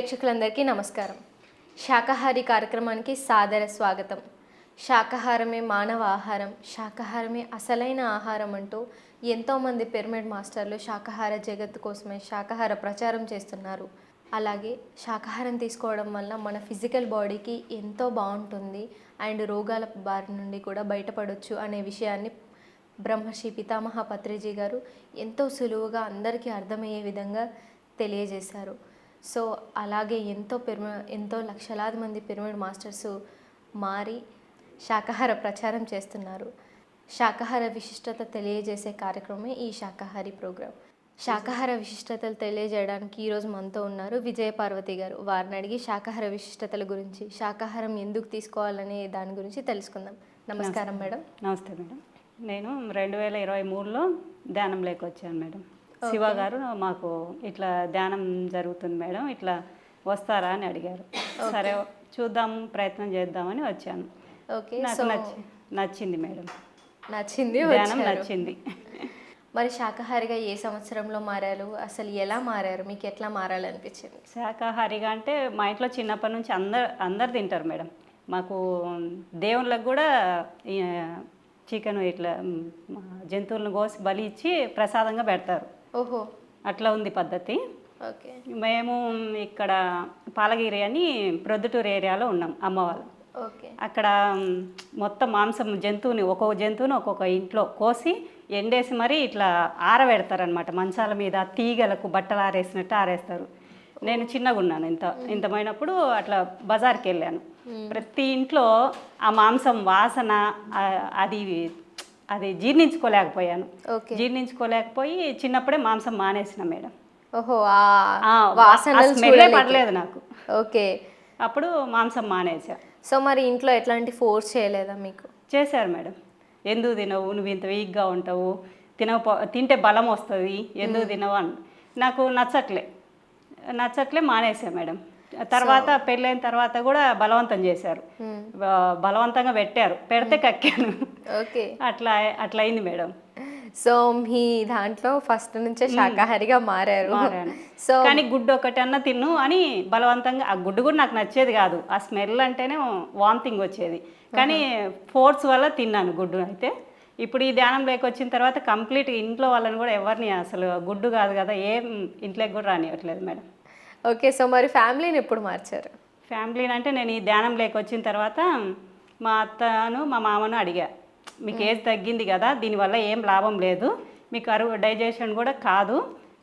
ప్రేక్షకులందరికీ నమస్కారం. శాకాహారి కార్యక్రమానికి సాదర స్వాగతం. శాకాహారమే మానవ ఆహారం శాకాహారమే అసలైన ఆహారం అంటూ ఎంతోమంది పిరమిడ్ మాస్టర్లు శాకాహార జగత్తు కోసమే శాకాహార ప్రచారం చేస్తున్నారు. అలాగే శాకాహారం తీసుకోవడం వల్ల మన ఫిజికల్ బాడీకి ఎంతో బాగుంటుంది. అండ్ రోగాల బారి నుండి కూడా బయటపడవచ్చు అనే విషయాన్ని బ్రహ్మశ్రీ పితామహ పత్రిజీ గారు ఎంతో సులువుగా అందరికీ అర్థమయ్యే విధంగా తెలియజేశారు. సో అలాగే ఎంతో పిరమ ఎంతో లక్షలాది మంది పిరమిడ్ మాస్టర్స్ మారి శాకాహార ప్రచారం చేస్తున్నారు. శాకాహార విశిష్టత తెలియజేసే కార్యక్రమమే ఈ శాకాహారి ప్రోగ్రాం. శాకాహార విశిష్టతలు తెలియజేయడానికి ఈరోజు మనతో ఉన్నారు విజయ పార్వతి గారు. వారిని అడిగి శాకాహార విశిష్టతల గురించి శాకాహారం ఎందుకు తీసుకోవాలనే దాని గురించి తెలుసుకుందాం. నమస్కారం మేడం. నమస్తే మేడం. నేను రెండు వేల ఇరవై మూడులో ధ్యానంలోకి వచ్చాను మేడం. శివ గారు మాకు ఇట్లా ధ్యానం జరుగుతుంది మేడం ఇట్లా వస్తారా అని అడిగారు. సరే చూద్దాం ప్రయత్నం చేద్దామని వచ్చాను. ఓకే నాకు నచ్చి నచ్చింది మేడం. నచ్చింది ధ్యానం. నచ్చింది. మరి శాకాహారిగా ఏ సంవత్సరంలో మారారు? అసలు ఎలా మారారు? మీకు ఎట్లా మారాలనిపించింది? శాకాహారిగా అంటే మా ఇంట్లో చిన్నప్పటి నుంచి అందరు అందరు తింటారు మేడం. మాకు దేవుళ్ళకు కూడా చికెన్ ఇట్లా జంతువులను కోసి బలి ఇచ్చి ప్రసాదంగా పెడతారు. ఓహో. అట్లా ఉంది పద్ధతి. ఓకే. మేము ఇక్కడ పాలగిరి అని ప్రొద్దుటూరు ఏరియాలో ఉన్నాం అమ్మ వాళ్ళు ఓకే. అక్కడ మొత్తం మాంసం జంతువుని ఒక్కొక్క జంతువుని ఒక్కొక్క ఇంట్లో కోసి ఎండేసి మరీ ఇట్లా ఆరబెడతారనమాట మంచాల మీద తీగలకు బట్టలు ఆరేసినట్టు ఆరేస్తారు. నేను చిన్నగా ఉన్నాను ఇంత ఇంతమైనప్పుడు అట్లా బజార్కి వెళ్ళాను. ప్రతి ఇంట్లో ఆ మాంసం వాసన అది అది జీర్ణించుకోలేకపోయాను. ఓకే. జీర్ణించుకోలేకపోయి చిన్నప్పుడే మాంసం మానేసిన మేడం. ఓహో స్మెల్లే. పడలేదు నాకు. ఓకే. అప్పుడు మాంసం మానేసా. సో మరి ఇంట్లో ఎట్లాంటి ఫోర్స్ చేయలేదా మీకు? చేశారు మేడం. ఎందుకు తినవు? నువ్వు ఇంత వీక్గా ఉంటావు. తినకపో తింటే బలం వస్తుంది. ఎందుకు తినవు అని నాకు నచ్చట్లే. నచ్చట్లే మానేసా మేడం. తర్వాత పెళ్ళైన తర్వాత కూడా బలవంతం చేశారు. బ- బలవంతంగా పెట్టారు. పెడితే కక్కాను. ఓకే అట్లా అట్లా అయింది మేడం. సో మీ దాంట్లో ఫస్ట్ నుంచే శాకాహారిగా మారారు. సో కానీ గుడ్డు ఒకటి అన్న తిన్ను అని బలవంతంగా ఆ గుడ్డు కూడా నాకు నచ్చేది కాదు. ఆ స్మెల్ అంటేనే వామిటింగ్ వచ్చేది. కానీ ఫోర్స్ వల్ల తిన్నాను గుడ్డు అయితే. ఇప్పుడు ఈ ధ్యానంలోకి వచ్చిన తర్వాత కంప్లీట్ ఇంట్లో వాళ్ళని కూడా ఎవరిని అసలు గుడ్డు కాదు కదా ఏం ఇంట్లోకి కూడా రానివ్వట్లేదు మేడం. ఓకే సో మరి ఫ్యామిలీని ఎప్పుడు మార్చారు? ఫ్యామిలీని అంటే నేను ఈ ధ్యానంలోకి వచ్చిన తర్వాత మా అత్తను మా మామను అడిగా. మీకు ఏజ్ తగ్గింది కదా దీనివల్ల ఏం లాభం లేదు మీకు అరువు డైజెషన్ కూడా కాదు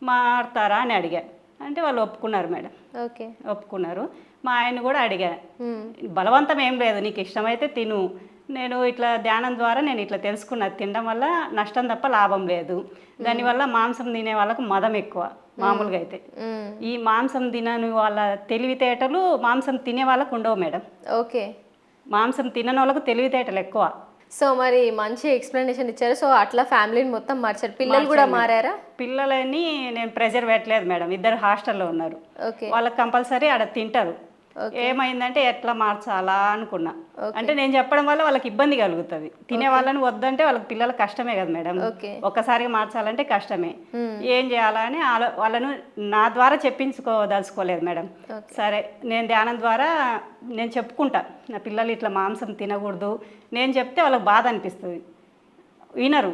మారుతారా అని అడిగా. అంటే వాళ్ళు ఒప్పుకున్నారు మేడం. ఓకే. ఒప్పుకున్నారు. మా ఆయన కూడా అడిగా. బలవంతం ఏం లేదు నీకు ఇష్టమైతే తిను నేను ఇట్లా ధ్యానం ద్వారా నేను ఇట్లా తెలుసుకున్నా తినడం వల్ల నష్టం తప్ప లాభం లేదు. దానివల్ల మాంసం తినే వాళ్ళకు మదం ఎక్కువ మామూలుగా అయితే. ఈ మాంసం తినని వాళ్ళ తెలివితేటలు మాంసం తినే వాళ్ళకు ఉండవు మేడం. ఓకే. మాంసం తినని వాళ్ళకు తెలివితేటలు ఎక్కువ. సో మరి మంచి ఎక్స్ప్లెనేషన్ ఇచ్చారు. సో అట్లా ఫ్యామిలీని మొత్తం మార్చారు. పిల్లలు కూడా మారారా? పిల్లలని నేను ప్రెజర్ పెట్టలేదు మేడం. ఇద్దరు హాస్టల్లో ఉన్నారు. ఓకే. వాళ్ళకి కంపల్సరీ ఆడ తింటారు. ఏమైందంటే ఎట్లా మార్చాలా అనుకున్నా. అంటే నేను చెప్పడం వల్ల వాళ్ళకి ఇబ్బంది కలుగుతుంది. తినే వాళ్ళని వద్దంటే వాళ్ళకి పిల్లల కష్టమే కదా మేడం. ఒక్కసారిగా మార్చాలంటే కష్టమే. ఏం చేయాలా అని ఆలో- వాళ్ళను నా ద్వారా చెప్పించుకోదలుచుకోలేదు మేడం. సరే నేను ధ్యానం ద్వారా నేను చెప్పుకుంటా. నా పిల్లలు ఇట్లా మాంసం తినకూడదు. నేను చెప్తే వాళ్ళకి బాధ అనిపిస్తుంది. వినరు.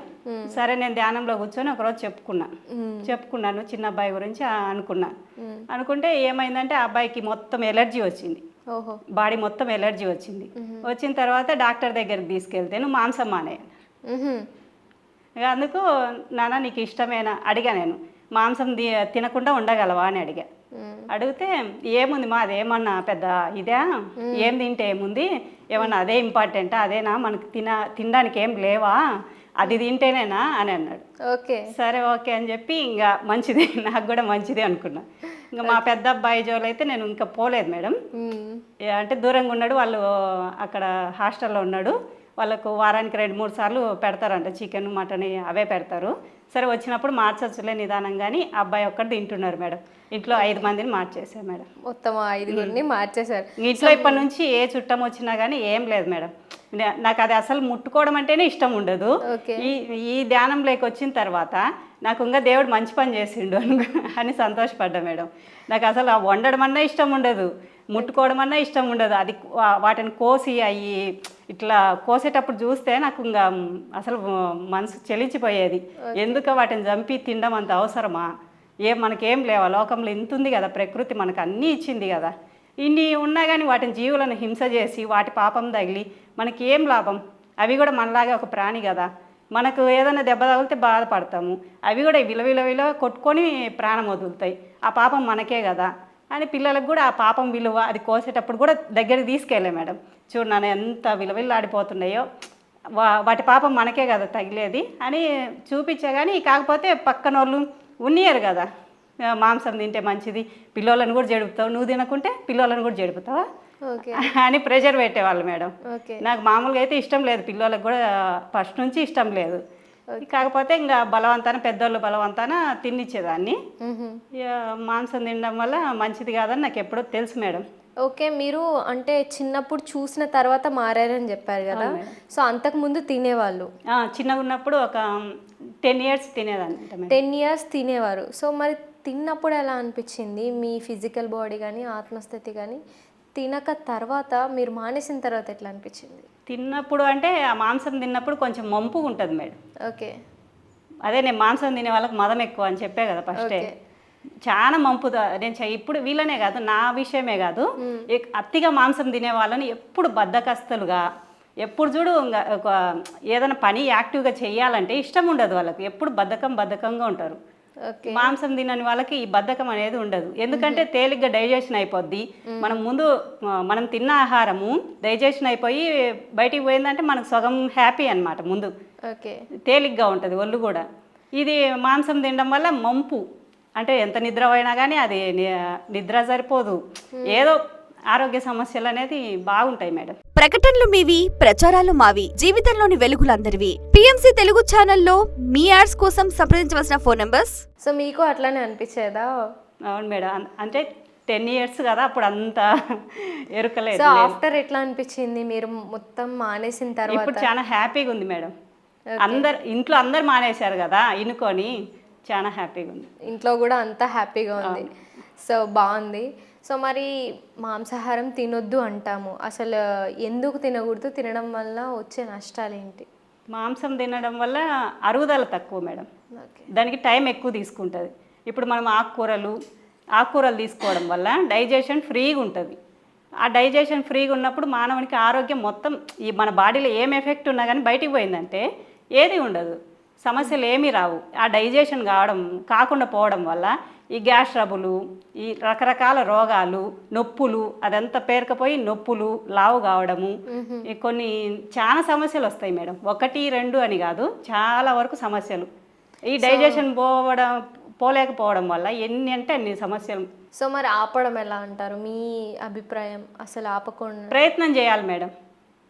సరే నేను ధ్యానంలో కూర్చొని ఒకరోజు చెప్పుకున్నా. చెప్పుకున్నాను చిన్న అబ్బాయి గురించి అనుకున్నా. అనుకుంటే ఏమైందంటే ఆ అబ్బాయికి మొత్తం ఎలర్జీ వచ్చింది. ఓహో. బాడీ మొత్తం ఎలర్జీ వచ్చింది. వచ్చిన తర్వాత డాక్టర్ దగ్గరికి తీసుకెళ్తే నువ్వు మాంసం మానే అందుకు నాన్న నీకు ఇష్టమేనా? అడిగా నేను. మాంసం తినకుండా ఉండగలవా? అని అడిగా. అడిగితే ఏముంది మా అదేమన్నా పెద్ద ఇదే? ఏం తింటే ఏముంది? ఏమన్నా అదే ఇంపార్టెంటా? అదేనా? మనకి తిన తినడానికి ఏం లేవా? అది తింటేనేనా అని అన్నాడు. ఓకే. సరే ఓకే అని చెప్పి ఇంకా మంచిది నాకు కూడా మంచిది అనుకున్నా. ఇంకా మా పెద్ద అబ్బాయి జోలు అయితే నేను ఇంకా పోలేదు మేడం. అంటే దూరంగా ఉన్నాడు వాళ్ళు అక్కడ హాస్టల్లో ఉన్నాడు. వాళ్ళకు వారానికి రెండు మూడు సార్లు పెడతారంట చికెన్ మటన్ అవే పెడతారు. సరే వచ్చినప్పుడు మార్చచ్చులే నిదానం కానీ అబ్బాయి ఒక్కటి తింటున్నారు మేడం. ఇంట్లో ఐదు మందిని మార్చేసారు మేడం. మొత్తం ఐదుగురిని మార్చేశారు. ఇంట్లో ఇప్పటి నుంచి ఏ చుట్టం వచ్చినా కానీ ఏం లేదు మేడం. నాకు అది అసలు ముట్టుకోవడం అంటేనే ఇష్టం ఉండదు. ఈ ఈ ధ్యానంలోకి వచ్చిన తర్వాత నాకు ఇంకా దేవుడు మంచి పని చేసిండు అని అని సంతోషపడ్డా మేడం. నాకు అసలు ఆ వండడం అన్నా ఇష్టం ఉండదు. ముట్టుకోవడం అన్నా ఇష్టం ఉండదు. అది వాటిని కోసి అవి ఇట్లా కోసేటప్పుడు చూస్తే నాకు ఇంకా అసలు మనసు చెలించిపోయేది. ఎందుకు వాటిని చంపి తినడం అంత అవసరమా? ఏం మనకేం లేవా? లోకంలో ఇంత ఉంది కదా ప్రకృతి మనకు అన్నీ ఇచ్చింది కదా. ఇన్ని ఉన్నా కానీ వాటిని జీవులను హింస చేసి వాటి పాపం తగిలి మనకి ఏం లాభం? అవి కూడా మనలాగే ఒక ప్రాణి కదా. మనకు ఏదైనా దెబ్బ తగిలితే బాధపడతాము. అవి కూడా విలవిల విలువ కొట్టుకొని ప్రాణం వదులుతాయి. ఆ పాపం మనకే కదా. అని పిల్లలకు కూడా ఆ పాపం విలువ అది కోసేటప్పుడు కూడా దగ్గరికి తీసుకెళ్ళే మేడం. చూడు నాన్న ఎంత విలువిల్లాడిపోతున్నాయో. వా వాటి పాపం మనకే కదా తగిలేది అని చూపించా కానీ కాకపోతే పక్కన వాళ్ళు ఉన్నియరు కదా. మాంసం తింటే మంచిది పిల్లోలను కూడా జడుపుతావు నువ్వు తినకుంటే పిల్లోలను కూడా జడుపుతావా? ఓకే. అని ప్రెషర్ పెట్టేవాళ్ళు మేడం. ఓకే. నాకు మామూలుగా అయితే ఇష్టం లేదు పిల్లలకు కూడా ఫస్ట్ నుంచి ఇష్టం లేదు. కాకపోతే ఇంకా బలవంతాన పెద్దోళ్ళు బలవంతాన తినిచ్చేదాన్ని. మాంసం తినడం వల్ల మంచిది కాదని నాకు ఎప్పుడో తెలుసు మేడం. ఓకే మీరు అంటే చిన్నప్పుడు చూసిన తర్వాత మారారని చెప్పారు కదా. సో అంతకు ముందు తినేవాళ్ళు? చిన్నగా ఉన్నప్పుడు ఒక టెన్ ఇయర్స్ తినేదాన్ని టెన్ ఇయర్స్ తినేవారు. సో మరి తిన్నప్పుడు ఎలా అనిపించింది? మీ ఫిజికల్ బాడీ కానీ ఆత్మస్థితి కానీ తినక తర్వాత మీరు మానేసిన తర్వాత ఎట్లా అనిపించింది? తిన్నప్పుడు అంటే ఆ మాంసం తిన్నప్పుడు కొంచెం మంపు ఉంటుంది మేడం. ఓకే. అదే నేను మాంసం తినే వాళ్ళకి మదం ఎక్కువ అని చెప్పే కదా ఫస్టే చాలా మంపు నేను ఇప్పుడు వీళ్ళనే కాదు నా విషయమే కాదు. అతిగా మాంసం తినే వాళ్ళని ఎప్పుడు బద్దకస్తులుగా ఎప్పుడు చూడు ఏదైనా పని యాక్టివ్గా చేయాలంటే ఇష్టం ఉండదు వాళ్ళకి. ఎప్పుడు బద్ధకం బద్ధకంగా ఉంటారు. మాంసం తినని వాళ్ళకి ఈ బద్ధకం అనేది ఉండదు. ఎందుకంటే తేలిగ్గా డైజెషన్ అయిపోద్ది. మనం ముందు మనం తిన్న ఆహారము డైజెషన్ అయిపోయి బయటికి పోయిందంటే మనకు సగం హ్యాపీ అన్నమాట ముందు. తేలిగ్గా ఉంటుంది ఒళ్ళు కూడా. ఇది మాంసం తినడం వల్ల మంపు. అంటే ఎంత నిద్ర పోయినా కానీ అది నిద్ర సరిపోదు. ఏదో ఆరోగ్య సమస్యలు అనేది బాగుంటాయి మేడం. ప్రకటనలు మీవి ప్రచారాలు మావి జీవితంలోని వెలుగులందరివి. పిఎంసి తెలుగు ఛానల్లో మీ యాడ్స్ కోసం సంప్రదించవలసిన ఫోన్ నంబర్స్? సో మీకు అట్లానే అనిపించేదా? అవును మేడం. అంటే టెన్ ఇయర్స్ కదా అప్పుడు అంత ఎరుకలేదు. సో ఆఫ్టర్ ఎట్లా అనిపించింది? మీరు మొత్తం మానేసిన తర్వాత? ఇప్పుడు చాలా హ్యాపీగా ఉంది మేడం. అందరు ఇంట్లో అందరు మానేశారు కదా ఇనుకొని చాలా హ్యాపీగా ఉంది. ఇంట్లో కూడా అంతా హ్యాపీగా ఉంది. సో బాగుంది. సో మరి మాంసాహారం తినొద్దు అంటాము. అసలు ఎందుకు తినకూడదు? తినడం వల్ల వచ్చే నష్టాలు ఏంటి మాంసం తినడం వల్ల అరుగుదల తక్కువ మేడం. దానికి టైం ఎక్కువ తీసుకుంటుంది. ఇప్పుడు మనం ఆకుకూరలు ఆకుకూరలు తీసుకోవడం వల్ల డైజెషన్ ఫ్రీగా ఉంటుంది. ఆ డైజెషన్ ఫ్రీగా ఉన్నప్పుడు మానవునికి ఆరోగ్యం మొత్తం ఈ మన బాడీలో ఏం ఎఫెక్ట్ ఉన్నా కానీ బయటికి పోయిందంటే ఏది ఉండదు. సమస్యలు ఏమీ రావు. ఆ డైజెషన్ కావడం కాకుండా పోవడం వల్ల ఈ గ్యాస్ ట్రబులు ఈ రకరకాల రోగాలు నొప్పులు అదంతా పేరుకపోయి నొప్పులు లావు కావడము కొన్ని చాలా సమస్యలు వస్తాయి మేడం. ఒకటి రెండు అని కాదు చాలా వరకు సమస్యలు. ఈ డైజెషన్ పోవడం పోలేకపోవడం వల్ల ఎన్ని అంటే అన్ని సమస్యలు. సో మరి ఆపడం ఎలా అంటారు? మీ అభిప్రాయం అసలు ఆపకుండా ప్రయత్నం చేయాలి మేడం.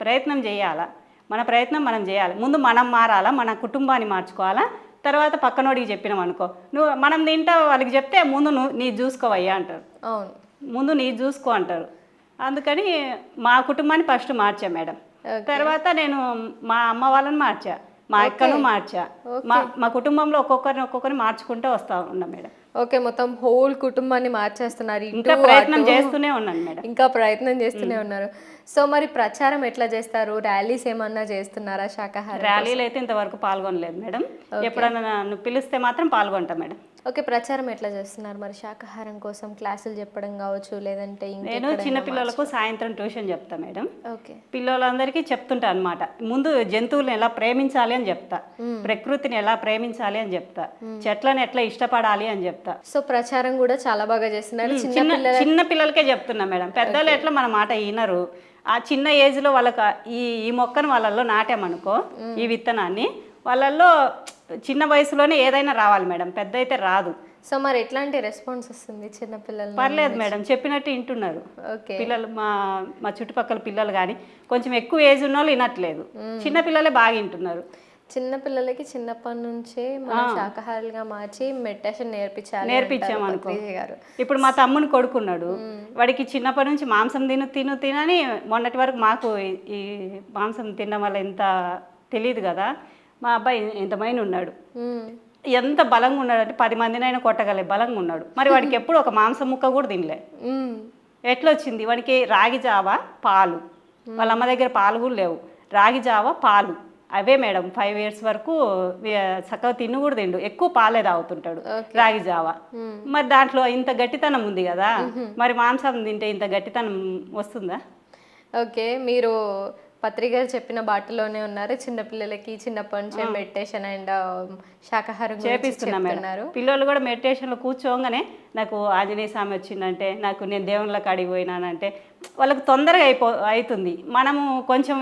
ప్రయత్నం చేయాలా? మన ప్రయత్నం మనం చేయాలి. ముందు మనం మారాలా? మన కుటుంబాన్ని మార్చుకోవాలా? తర్వాత పక్కనోడికి చెప్పినాం అనుకో. నువ్వు మనం తింటా వాళ్ళకి చెప్తే ముందు నువ్వు నీ చూసుకోవయ్యా అంటారు. అవును. ముందు నీ చూసుకో అంటారు. అందుకని మా కుటుంబాన్ని ఫస్ట్ మార్చా మేడం. తర్వాత నేను మా అమ్మ వాళ్ళని మార్చా. మా అక్కను మార్చా. మా మా కుటుంబంలో ఒక్కొక్కరిని ఒక్కొక్కరిని మార్చుకుంటూ వస్తా ఉన్నా మేడం. ఓకే మొత్తం హోల్ కుటుంబాన్ని మార్చేస్తున్నారు ఇంకా ప్రయత్నం. చేస్తూనే ఉన్నాను మేడం. ఇంకా ప్రయత్నం చేస్తూనే ఉన్నారు. సో మరి ప్రచారం ఎట్లా చేస్తారు? ర్యాలీస్ ఏమన్నా చేస్తున్నారా శాకాహారం ర్యాలీలు అయితే ఇంతవరకు పాల్గొనలేదు మేడం. ఎప్పుడన్నా నన్ను పిలిస్తే మాత్రం పాల్గొంటా మేడం. ఓకే ప్రచారం ఎట్లా చేస్తున్నారు? మరి శాకాహారం కోసం క్లాసులు చెప్పడం కావచ్చు లేదంటే నేను చిన్న పిల్లలకు సాయంత్రం ట్యూషన్ చెప్తా మేడం. ఓకే. పిల్లలందరికీ చెప్తుంటా అనమాట ముందు జంతువులను ఎలా ప్రేమించాలి అని చెప్తా. ప్రకృతిని ఎలా ప్రేమించాలి అని చెప్తా. చెట్లను ఎట్లా ఇష్టపడాలి అని చెప్తా. సో ప్రచారం కూడా చాలా బాగా చేస్తున్నారు. చిన్న చిన్న పిల్లల చిన్న పిల్లలకే చెప్తున్నా మేడం. పెద్దలు ఎట్లా మన మాట వినరు. ఆ చిన్న ఏజ్లో వాళ్ళకి ఈ ఈ మొక్కను వాళ్ళల్లో నాటామనుకో ఈ విత్తనాన్ని వాళ్ళల్లో చిన్న వయసులోనే ఏదైనా రావాలి మేడం పెద్ద అయితే రాదు. సో మరి ఎట్లాంటి రెస్పాన్స్ వస్తుంది చిన్న పిల్లల పర్లేదు మేడం చెప్పినట్టు వింటున్నారు. పిల్లలు మా మా చుట్టుపక్కల పిల్లలు కానీ కొంచెం ఎక్కువ ఏజ్ ఉన్న వాళ్ళు వినట్లేదు చిన్న పిల్లలే బాగా వింటున్నారు. చిన్న పిల్లలకి చిన్నప్పటి నుంచే మనం శాకాహారులుగా మార్చి మెడిటేషన్ నేర్పించాలి నేర్పించాం అంటారు అనుకో. ఇప్పుడు మా తమ్ముని కొడుకున్నాడు. వాడికి చిన్నప్పటి నుంచి మాంసం తిను తిను తినని మొన్నటి వరకు మాకు ఈ- ఈ మాంసం తినడం వల్ల ఎంత తెలియదు కదా. మా అబ్బాయి ఇంతమైన ఉన్నాడు. ఎంత బలంగా ఉన్నాడు అంటే పది మందినైనా కొట్టగలే బలంగా ఉన్నాడు. మరి వాడికి ఎప్పుడు ఒక మాంసం ముక్క కూడా తినలే. మ్మ్. ఎట్లా వచ్చింది వానికి రాగి జావ పాలు. వాళ్ళ అమ్మ దగ్గర పాలు కూడా లేవు. రాగి జావ పాలు. అవే మేడం ఫైవ్ ఇయర్స్ వరకు చక్కగా తిన్ను కూడా తిండు. ఎక్కువ పాలే తాగుతుంటాడు రాగి జావ. మరి దాంట్లో ఇంత గట్టితనం ఉంది కదా మరి మాంసం తింటే ఇంత గట్టితనం వస్తుందా? ఓకే మీరు పత్రిక గారు చెప్పిన బాటలోనే ఉన్నారు. చిన్నపిల్లలకి చిన్నప్పటి నుంచే మెడిటేషన్ అండ్ శాకాహారం గురించి చేపిస్తున్నా మేడం. చెప్తున్నారు. పిల్లలు కూడా మెడిటేషన్లో కూర్చోగానే నాకు ఆంజనేయ స్వామి వచ్చిందంటే నాకు నేను దేవుళ్ళ కాడికి పోయినానంటే వాళ్ళకి తొందరగా అయిపో అవుతుంది మనము కొంచెం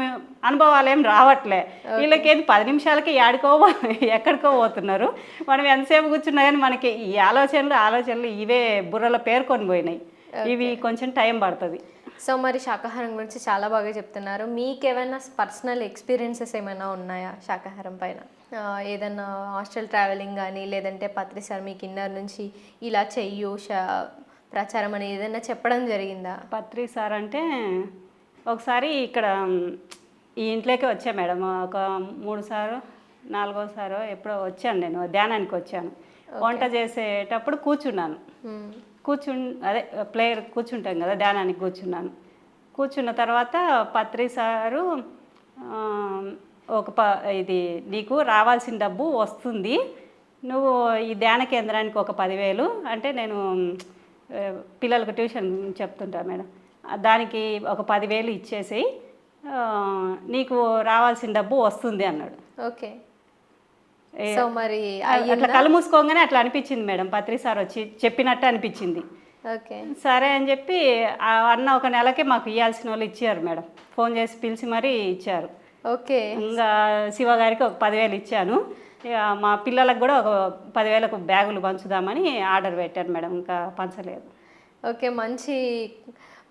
అనుభవాలు ఏం రావట్లే. వీళ్ళకేంది పది నిమిషాలకి యాడికో ఎక్కడికో పోతున్నారు. మనం ఎంతసేపు కూర్చున్నా కానీ మనకి ఈ ఆలోచనలు ఆలోచనలు ఇవే బుర్రలో పేర్కొని పోయినాయి. ఇవి కొంచెం టైం పడుతుంది. సో మరి శాకాహారం గురించి చాలా బాగా చెప్తున్నారు. మీకు ఏమైనా పర్సనల్ ఎక్స్పీరియన్సెస్ ఏమైనా ఉన్నాయా శాకాహారం పైన? ఏదైనా హాస్టల్ ట్రావెలింగ్ కానీ లేదంటే పత్రి సార్ మీకు ఇన్నర్ నుంచి ఇలా చెయ్యు ప్రచారం అని ఏదైనా చెప్పడం జరిగిందా? పత్రి సార్ అంటే ఒకసారి ఇక్కడ మ్, ఈ ఇంట్లోకి వచ్చా మేడం. ఒక మూడు సారు నాలుగో సారో ఎప్పుడో వచ్చాను నేను. ధ్యానానికి వచ్చాను. వంట చేసేటప్పుడు కూర్చున్నాను. కూర్చు కూర్చున్ అదే ప్లేయర్ కూర్చుంటాం కదా ధ్యానానికి కూర్చున్నాను. కూర్చున్న తర్వాత పత్రి సారు ఒక ప ఇది నీకు రావాల్సిన డబ్బు వస్తుంది. నువ్వు ఈ ధ్యాన కేంద్రానికి ఒక పదివేలు అంటే నేను పిల్లలకు ట్యూషన్ చెప్తుంటా మేడం. దానికి ఒక పదివేలు ఇచ్చేసి నీకు రావాల్సిన డబ్బు వస్తుంది అన్నాడు. ఓకే. సో మరి అట్లా కళ్ళు మూసుకోగానే అట్లా అనిపించింది మేడం పత్రి సార్ వచ్చి చెప్పినట్టు అనిపించింది. ఓకే. సరే అని చెప్పి అన్న ఒక నెలకే మాకు ఇవ్వాల్సిన వాళ్ళు ఇచ్చారు మేడం. ఫోన్ చేసి పిలిచి మరీ ఇచ్చారు. ఓకే. ఇంకా శివ గారికి ఒక పదివేలు ఇచ్చాను. ఇక మా పిల్లలకు కూడా ఒక పదివేలకు బ్యాగులు పంచుదామని ఆర్డర్ పెట్టాను మేడం ఇంకా పంచలేదు. ఓకే మంచి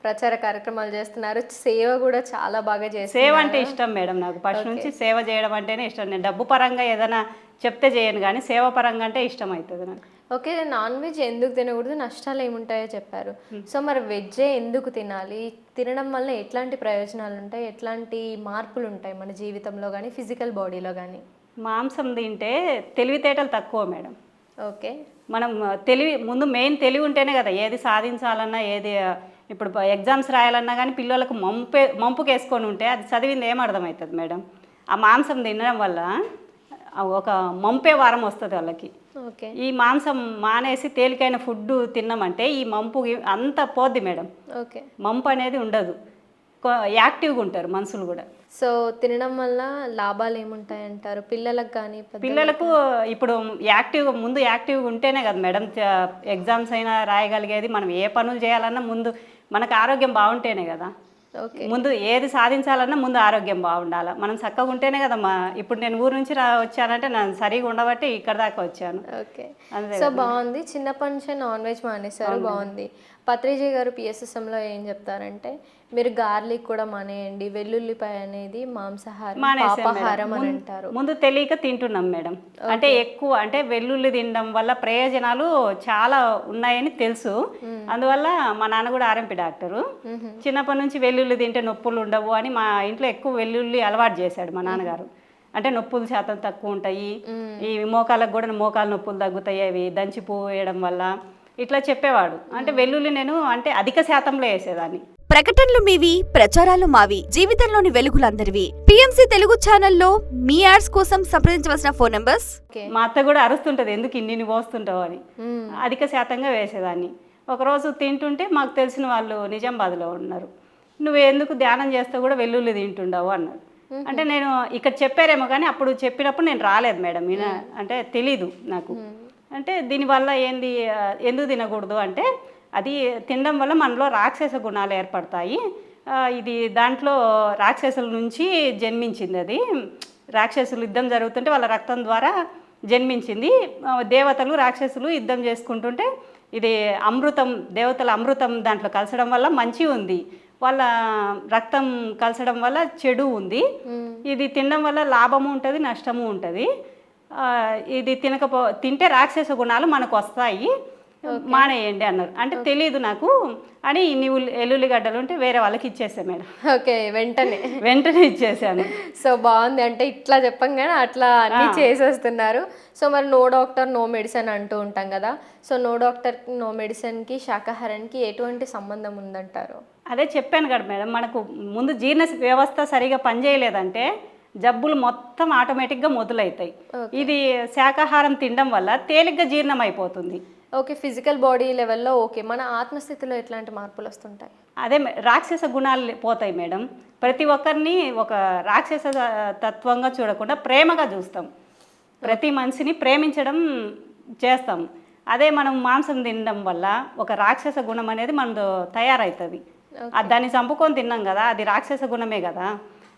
ప్రచార కార్యక్రమాలు చేస్తున్నారు. సేవ కూడా చాలా బాగా చేస్తారు సేవ అంటే ఇష్టం మేడం నాకు. ఫస్ట్ నుంచి సేవ చేయడం అంటేనే ఇష్టం. నేను డబ్బు పరంగా ఏదైనా చెప్తే చేయను కానీ సేవ పరంగా అంటే ఇష్టం అవుతుంది నాకు. ఓకే నాన్ వెజ్ ఎందుకు తినకూడదు? నష్టాలు ఏముంటాయో చెప్పారు. సో మరి వెజ్జే ఎందుకు తినాలి? తినడం వల్ల ఎట్లాంటి ప్రయోజనాలు ఉంటాయి? ఎట్లాంటి మార్పులు ఉంటాయి మన జీవితంలో కానీ ఫిజికల్ బాడీలో కానీ మాంసం తింటే తెలివితేటలు తక్కువ మేడం. ఓకే. మనం తెలివి ముందు మెయిన్ తెలివి ఉంటేనే కదా ఏది సాధించాలన్నా ఏది ఇప్పుడు ఎగ్జామ్స్ రాయాలన్నా కానీ పిల్లలకు మంపే మంపుకేసుకొని ఉంటే అది చదివింది ఏం అర్థమవుతుంది మేడం? ఆ మాంసం తినడం వల్ల ఒక మంపే వారం వస్తుంది వాళ్ళకి. ఓకే. ఈ మాంసం మానేసి తేలికైన ఫుడ్ తిన్నామంటే ఈ మంపు అంతా పోద్ది మేడం. ఓకే. మంపు అనేది ఉండదు. యాక్టివ్గా ఉంటారు మనుషులు కూడా. సో తినడం వల్ల లాభాలు ఏముంటాయి అంటారు పిల్లలకు కానీ పిల్లలకు ఇప్పుడు యాక్టివ్గా ముందు యాక్టివ్గా ఉంటేనే కదా మేడం ఎగ్జామ్స్ అయినా రాయగలిగేది. మనం ఏ పనులు చేయాలన్నా ముందు మనకు ఆరోగ్యం బాగుంటేనే కదా. ముందు ఏది సాధించాలన్నా ముందు ఆరోగ్యం బాగుండాలి. మనం చక్కగా ఉంటేనే కదా మా ఇప్పుడు నేను ఊరు నుంచి రా వచ్చానంటే నేను సరిగా ఉండబట్టి ఇక్కడ దాకా వచ్చాను. ఓకే. సో బాగుంది. చిన్నప్పటి నుంచే నాన్ వెజ్ మానేశారు. బాగుంది. పత్రిజీ గారు పిఎస్ఎస్ఎంలో ఏం చెప్తారంటే మీరు గార్లిక్ కూడా మానేయండి వెల్లుల్లిపాయ అనేది మాంసాహారం పాపాహారం అని. అంటారు. ముందు తెలియక తింటున్నాం మేడం. అంటే ఎక్కువ అంటే వెల్లుల్లి తినడం వల్ల ప్రయోజనాలు చాలా ఉన్నాయని తెలుసు. అందువల్ల మా నాన్న కూడా ఆర్ఎంపీ డాక్టరు. చిన్నప్పటి నుంచి వెల్లుల్లి తింటే నొప్పులు ఉండవు అని మా ఇంట్లో ఎక్కువ వెల్లుల్లి అలవాటు చేశాడు మా నాన్నగారు. అంటే నొప్పులు శాతం తక్కువ ఉంటాయి. ఈ మోకాలకు కూడా మోకాలు నొప్పులు తగ్గుతాయి అవి దంచి వేయడం వల్ల. ఇట్లా చెప్పేవాడు. అంటే వెల్లుల్లి నేను అంటే అధిక శాతంలో వేసేదాన్ని. ప్రకటనలు మీవి ప్రచారాలు మావి జీవితంలోని వెలుగులందరివి. పిఎంసి తెలుగు ఛానల్లో మీ యాడ్స్ కోసం సంప్రదించవలసిన ఫోన్ నంబర్స్? మా అత్త కూడా అరుస్తుంటుంది ఎందుకు ఇన్ని పోస్తుంటావు అని. అధిక శాతంగా వేసేదాన్ని. ఒకరోజు తింటుంటే మాకు తెలిసిన వాళ్ళు నిజామాబాద్లో ఉన్నారు. నువ్వు ఎందుకు ధ్యానం చేస్తే కూడా వెల్లుల్లి తింటుండవు అన్నారు అంటే నేను ఇక్కడ చెప్పారేమో కానీ అప్పుడు చెప్పినప్పుడు నేను రాలేదు మేడం. ఈయన అంటే తెలీదు నాకు. అంటే దీనివల్ల ఏంది ఎందుకు తినకూడదు అంటే అది తినడం వల్ల మనలో రాక్షస గుణాలు ఏర్పడతాయి. ఇది దాంట్లో రాక్షసుల నుంచి జన్మించింది అది. రాక్షసులు యుద్ధం జరుగుతుంటే వాళ్ళ రక్తం ద్వారా జన్మించింది. దేవతలు రాక్షసులు యుద్ధం చేసుకుంటుంటే ఇది అమృతం దేవతల అమృతం దాంట్లో కలసడం వల్ల మంచి ఉంది. వాళ్ళ రక్తం కలసడం వల్ల చెడు ఉంది. ఇది తినడం వల్ల లాభము ఉంటుంది నష్టము ఉంటుంది. ఇది తినకపో తింటే రాక్షస గుణాలు మనకు వస్తాయి. మానేయండి అన్నారు. అంటే తెలియదు నాకు అని ఇన్ని ఎల్లుల్లిగడ్డలు ఉంటే వేరే వాళ్ళకి ఇచ్చేసా మేడం. ఓకే వెంటనే. వెంటనే ఇచ్చేసాను. సో బాగుంది. అంటే ఇట్లా చెప్పంగానే అట్లా అన్ని చేసేస్తున్నారు. సో మరి నో డాక్టర్ నో మెడిసిన్ అంటూ ఉంటాం కదా. సో నో డాక్టర్ నో మెడిసిన్కి శాకాహారానికి ఎటువంటి సంబంధం ఉందంటారు? అదే చెప్పాను కదా మేడం మనకు ముందు జీర్ణ వ్యవస్థ సరిగా పనిచేయలేదంటే జబ్బులు మొత్తం ఆటోమేటిక్గా మొదలవుతాయి ఇది శాకాహారం తినడం వల్ల తేలిగ్గా జీర్ణం అయిపోతుంది. ఓకే ఫిజికల్ బాడీ లెవెల్లో ఓకే. మన ఆత్మస్థితిలో ఎట్లాంటి మార్పులు వస్తుంటాయి? అదే రాక్షస గుణాలు పోతాయి మేడం. ప్రతి ఒక్కరిని ఒక రాక్షస తత్వంగా చూడకుండా ప్రేమగా చూస్తాం. ప్రతి మనిషిని ప్రేమించడం చేస్తాం. అదే మనం మాంసం తినడం వల్ల ఒక రాక్షస గుణం అనేది మనతో తయారవుతుంది దాన్ని చంపుకొని తిన్నాం కదా అది రాక్షస గుణమే కదా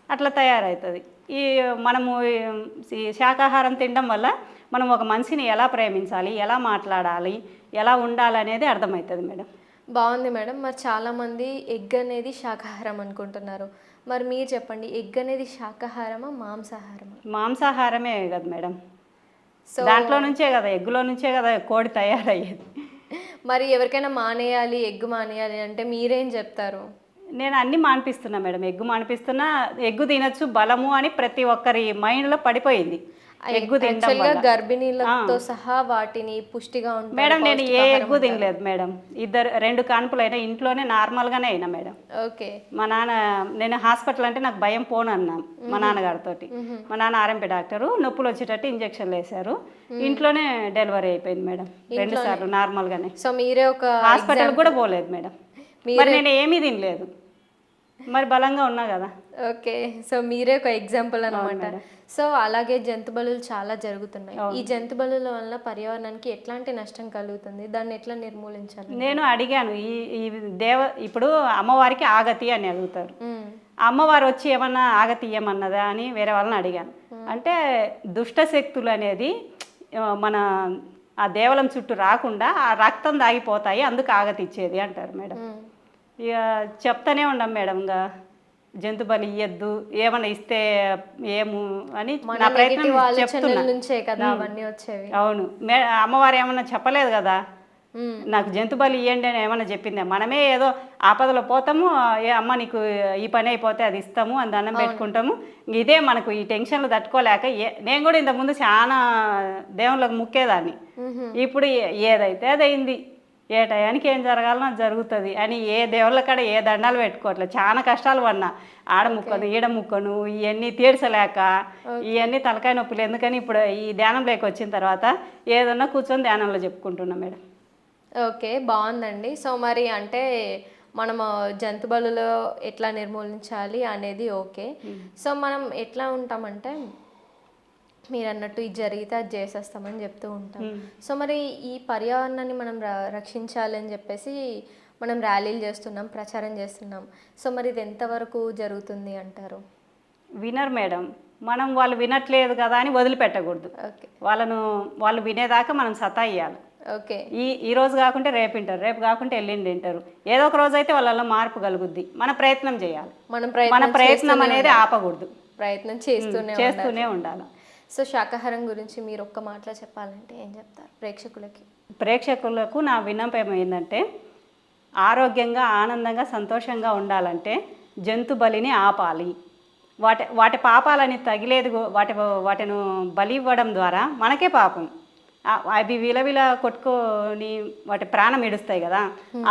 అట్లా తయారవుతుంది ఈ మనము ఈ శాకాహారం తినడం వల్ల మనం ఒక మనిషిని ఎలా ప్రేమించాలి ఎలా మాట్లాడాలి ఎలా ఉండాలి అనేది అర్థమవుతుంది మేడం. బాగుంది మేడం. మరి చాలామంది ఎగ్ అనేది శాకాహారం అనుకుంటున్నారు. మరి మీరు చెప్పండి ఎగ్ అనేది శాకాహారమా మాంసాహారమా? మాంసాహారమే కదా మేడం. సో దాంట్లో నుంచే కదా ఎగ్గులో నుంచే కదా కోడి తయారయ్యేది. మరి ఎవరికైనా మానేయాలి ఎగ్ మానేయాలి అంటే మీరేం చెప్తారు? నేను అన్ని మానిపిస్తున్నా మేడం. ఎగ్గు మానిపిస్తున్నా ఎగ్గు తినొచ్చు బలము అని ప్రతి ఒక్కరి మైండ్లో పడిపోయింది. ఎగ్గు తినడం గర్భిణీలతో సహా వాటిని పుష్టిగా ఉంటాయి మేడం నేను ఏ ఎగ్గు తినలేదు మేడం. ఇద్దరు రెండు కాన్పులు అయినా ఇంట్లోనే నార్మల్గానే అయినా మేడం. ఓకే. మా నాన్న నేను హాస్పిటల్ అంటే నాకు భయం పోను అన్నా మా నాన్నగారితో మా నాన్న ఆర్ఎంపీ డాక్టరు నొప్పులు వచ్చేటట్టు ఇంజక్షన్లు వేశారు. ఇంట్లోనే డెలివరీ అయిపోయింది మేడం. రెండు సార్లు నార్మల్గానే సో మీరే ఒక హాస్పిటల్ కూడా పోలేదు మేడం. మరి నేను ఏమీ తినలేదు. మరి బలంగా ఉన్నా కదా? ఓకే సో మీరే ఒక ఎగ్జాంపుల్ అనమాట సో అలాగే జంతు బలులు చాలా జరుగుతున్నాయి. ఈ జంతు బలుల వల్ల పర్యావరణానికి ఎట్లాంటి నష్టం కలుగుతుంది? దాన్ని ఎట్లా నిర్మూలించాలి? నేను అడిగాను ఈ ఈ దేవ ఇప్పుడు అమ్మవారికి ఆగతి అని అడుగుతారు. అమ్మవారు వచ్చి ఏమన్నా ఆగతి ఇయ్యమన్నదా అని వేరే వాళ్ళని అడిగాను. అంటే దుష్ట శక్తులు అనేది మన ఆ దేవలం చుట్టూ రాకుండా ఆ రక్తం దాగిపోతాయి అందుకు ఆగతి ఇచ్చేది అంటారు మేడం. ఇక చెప్తానే ఉన్నాం మేడం ఇంకా. జంతు బలి ఇయ్యద్దు ఏమన్నా ఇస్తే ఏము అని నా ప్రయత్నం నెగిటివ్ ఆలోచనల చెప్తున్నా. నుంచే కదా అవన్నీ వచ్చేవి. అవును. అమ్మవారు ఏమన్నా చెప్పలేదు కదా. నాకు జంతు బలి ఇవ్వండి అని ఏమన్నా చెప్పిందే? మనమే ఏదో ఆపదలో పోతాము ఏ అమ్మ నీకు ఈ పని అయిపోతే అది ఇస్తాము అని దండం పెట్టుకుంటాము. ఇదే మనకు ఈ టెన్షన్లు తట్టుకోలేక ఏ నేను కూడా ఇంతకుముందు చాలా దేవుళ్ళకు ముక్కేదాన్ని. ఇప్పుడు ఏదైతే అది అయింది. ఏ టయానికి ఏం జరగాలనో అది జరుగుతుంది. అని ఏ దేవుళ్ళ కాడ ఏ దండాలు పెట్టుకోవట్లేదు చాలా కష్టాలు పడినా. ఆడ ముక్కను ఈడ ముక్కను ఇవన్నీ తీర్చలేక ఇవన్నీ తలకాయ నొప్పులు. ఎందుకని ఇప్పుడు ఈ ధ్యానంలోకి వచ్చిన తర్వాత ఏదన్నా కూర్చొని ధ్యానంలో చెప్పుకుంటున్నాం మేడం. ఓకే బాగుందండి. సో మరి అంటే మనము జంతు బలులో ఎట్లా నిర్మూలించాలి అనేది ఓకే. సో మనం ఎట్లా ఉంటామంటే మీరు అన్నట్టు ఇది జరిగితే అది చేసేస్తామని చెప్తూ ఉంటాం. సో మరి ఈ పర్యావరణాన్ని మనం ర- రక్షించాలి అని చెప్పేసి మనం ర్యాలీలు చేస్తున్నాం ప్రచారం చేస్తున్నాం. సో మరి ఇది ఎంతవరకు జరుగుతుంది అంటారు? వినర్ మేడం. మనం వాళ్ళు వినట్లేదు కదా అని వదిలిపెట్టకూడదు. ఓకే. వాళ్ళను వాళ్ళు వినేదాకా మనం సతాయియాలి ఓకే. ఈ ఈ రోజు కాకుంటే రేపు వింటారు రేపు కాకుంటే ఎల్లుండి వింటారు. ఏదో ఒక రోజు అయితే వాళ్ళలో మార్పు కలుగుద్ది. మన ప్రయత్నం చేయాలి. మనం ప్రయత్నం అనేది ఆపకూడదు. ప్రయత్నం చేస్తూనే చేస్తూనే ఉండాలి. సో శాకాహారం గురించి మీరు ఒక్క మాటలో చెప్పాలంటే ఏం చెప్తారు ప్రేక్షకులకి? ప్రేక్షకులకు నా విన్నపం ఏంటంటే ఆరోగ్యంగా ఆనందంగా సంతోషంగా ఉండాలంటే జంతు బలిని ఆపాలి. వాటి వాటి పాపాలని తగిలేదు వాటి వాటిను బలి ఇవ్వడం ద్వారా మనకే పాపం. అవి విలవిల కొట్టుకొని వాటి ప్రాణం ఇడుస్తాయి కదా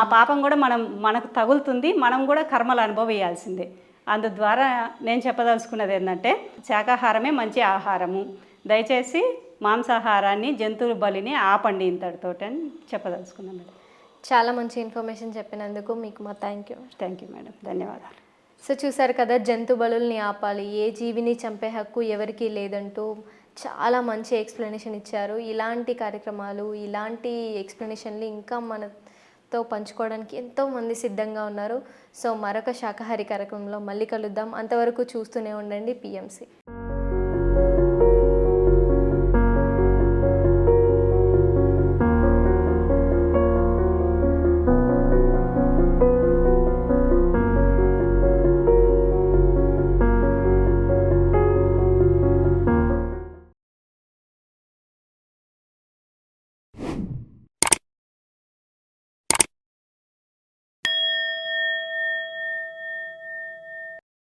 ఆ పాపం కూడా మనం మనకు తగులుతుంది మనం కూడా కర్మలు అనుభవించాల్సిందే అందు ద్వారా నేను చెప్పదలుచుకున్నది ఏంటంటే శాకాహారమే మంచి ఆహారము. దయచేసి మాంసాహారాన్ని జంతువుల బలిని ఆపండి ఇంతటితోటి అని చెప్పదలుచుకున్నాను మేడం. చాలా మంచి ఇన్ఫర్మేషన్ చెప్పినందుకు మీకు మా thank you. Thank you madam. ధన్యవాదాలు. సో చూసారు కదా జంతు బలుల్ని ఆపాలి ఏ జీవిని చంపే హక్కు ఎవరికీ లేదంటూ చాలా మంచి ఎక్స్ప్లెనేషన్ ఇచ్చారు. ఇలాంటి కార్యక్రమాలు ఇలాంటి ఎక్స్ప్లెనేషన్లు ఇంకా తో పంచుకోవడానికి ఎంతో మంది సిద్ధంగా ఉన్నారు. సో మరొక శాకాహారి కార్యక్రమంలో మళ్ళీ కలుద్దాం. అంతవరకు చూస్తూనే ఉండండి పిఎంసి